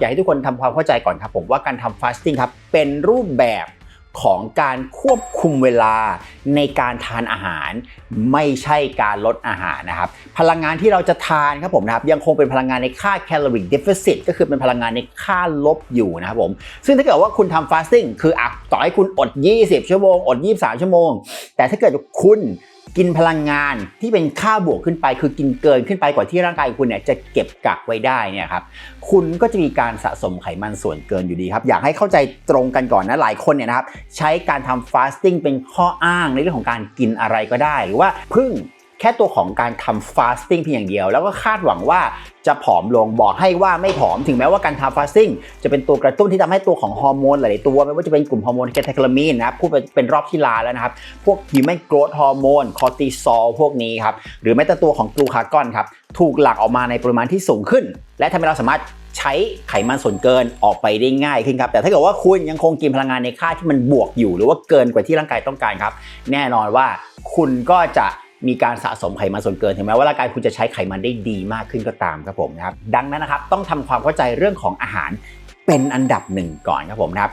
อยากให้ทุกคนทำความเข้าใจก่อนครับผมว่าการทำฟาสติ้งครับเป็นรูปแบบของการควบคุมเวลาในการทานอาหาร ไม่ใช่การลดอาหารนะครับ พลังงานที่เราจะทานครับผมนะครับยังคงเป็นพลังงานในค่าแคลอรี่เดฟ i ซิตก็คือเป็นพลังงานในค่าลบอยู่นะครับผมซึ่งถ้าเกิดว่าคุณทำฟาสติ้งคืออะต่อให้คุณอด 20 ชั่วโมง อด 23 ชั่วโมง แต่ถ้าเกิดคุณ กินพลังงานที่เป็นค่าบวกขึ้นไป คือกินเกินขึ้นไปกว่าที่ร่างกายคุณเนี่ยจะเก็บกักไว้ได้เนี่ยครับคุณก็จะมีการสะสมไขมันส่วนเกินอยู่ดีครับ อยากให้เข้าใจตรงกันก่อนนะหลายคนเนี่ยนะครับใช้การทำฟาสติ้งเป็นข้ออ้างในเรื่องของการกินอะไรก็ได้ หรือว่าพึ่ง แค่ตัวของการทำฟาสติ้งเพียงอย่างเดียว แล้วก็คาดหวังว่าจะผอมลงบอกให้ว่าไม่ผอม ถึงแม้ว่าการทำฟาสติ้งจะเป็นตัวกระตุ้นที่ทำให้ตัวของฮอร์โมนหลาย ๆ ตัวไม่ว่าจะเป็นกลุ่มฮอร์โมนแคทเทคลามีนนะพูดเป็นรอบที่ลาแล้วนะครับ พวกฮิวแมนโกรทฮอร์โมนคอร์ติซอลพวกนี้ครับ หรือแม้แต่ตัวของกลูคากอนครับถูกหลั่งออกมาในปริมาณที่สูงขึ้น และทำให้เราสามารถใช้ไขมันส่วนเกินออกไปได้ง่ายขึ้นครับ แต่ถ้าเกิดว่าคุณยังคงกินพลังงานในค่าที่มันบวกอยู่ หรือว่าเกินกว่าที่ร่างกายต้องการครับ แน่นอนว่าคุณก็จะ มีการสะสมไขมันส่วนเกินถึงแม้ว่าร่างกายคุณจะใช้ไขมันได้ดีมากขึ้นก็ตามครับผมนะครับดังนั้นนะครับต้องทำความเข้าใจเรื่องของอาหารเป็นอันดับหนึ่งก่อนครับผมนะครับ